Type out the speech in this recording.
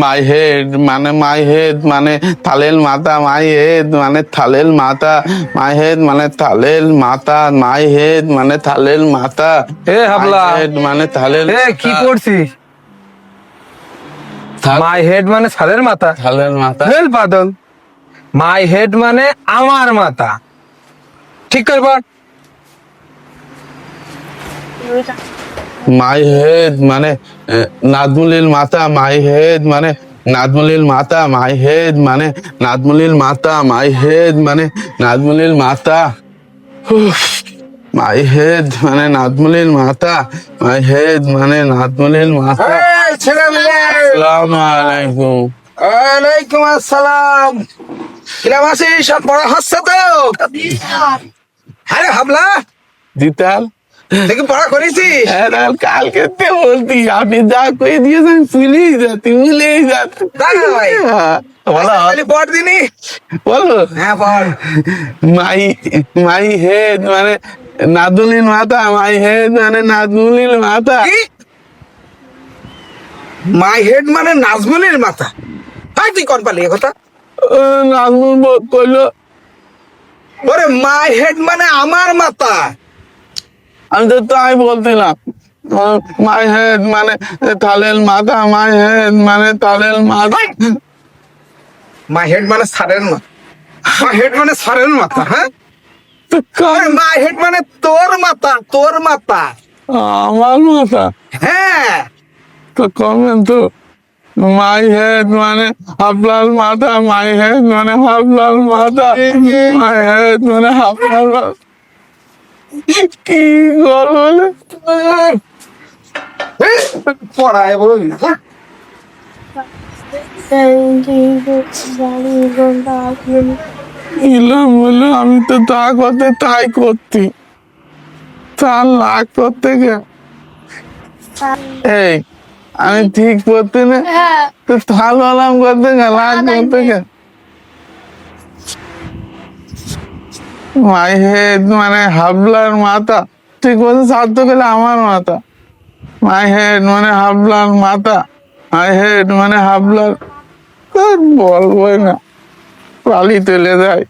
My head মানে my head মানে থালেল মাথা মাই হেড মানে থালেল মাথা মাই হেড মানে থালেল মাথা মাই হেড মানে থালেল মাথা এ হাবলা। হেড মানে থালেল এ কি। করছিস মাই হেড মানে সালের মাথা থালেল মাথা হেল বাদল। মাই হেড মানে আমার মাথা ঠিক কর বল মাই হেড মানে আহ, নাজমুলিল মাথা মাই হেড মানে নাজমুলিল মাথা মাই হেড মানে নাজমুলিল মাথা মাই হেড মানে নাজমুলিল মাথা মাই হেড মানে নাজমুলিল মাথা মাই হেড মানে নাজমুলিল মাথা ছেলে আসসালামু আলাইকুম। ওয়ালাইকুম আসসালাম। কিরাম আছিস সব পড়া হচ্ছে তো? আরে হাবলা। জিতাল? দেখি পড়া করেছিস হ্যাঁ কালকে তে বলতি আপনি যা দিয়েছেন ভুলেই ভুলেই ভাই। হ্যাঁ, বলো। দিনি। বলো। হ্যাঁ পড়। মাই মাই হেড মানে নাদুলিন মাথা মাই হেড মানে নাদুলিন কি? মাই হেড মানে নাজমুলের মাথা হাই তুই কর পালি কথা? নাজমুল কইলো। ওরে মাই হেড মানে আমার মাথা আমি তো তাই বলছিলাম। মাই হেড মানে তালেল মাথা মাই হেড মানে তালেল মাথা। মাই হেড মানে সারের মাথা। মাই হেড মানে সারের মাথা হ্যাঁ? মাই হেড মানে তোর মাথা তোর মাথা। আমার মাথা? হ্যাঁ। তো কমেন তো মাই হেড মানে আপনার মাথা মাই হেড মানে আপনার মাথা। মাই হেড মানে আপনার মাথা। কি বলে পড়ায় বলি হ্যাঁ? ইলাম বলে আমি তো তা করতে তাই করতি। তার লাগ করতে গে এই আমি ঠিক করতে না? তো থাল আলাম করতে গে লাগ করতে গে মাই হেড মানে হাবলার মাথা। ঠিক বলতে ছাড়তে গেলে আমার মাথা। মাই হেড মানে হাবলার মাথা। মাই হেড মানে হাবলার বলবই না। পালি তুলে দেয়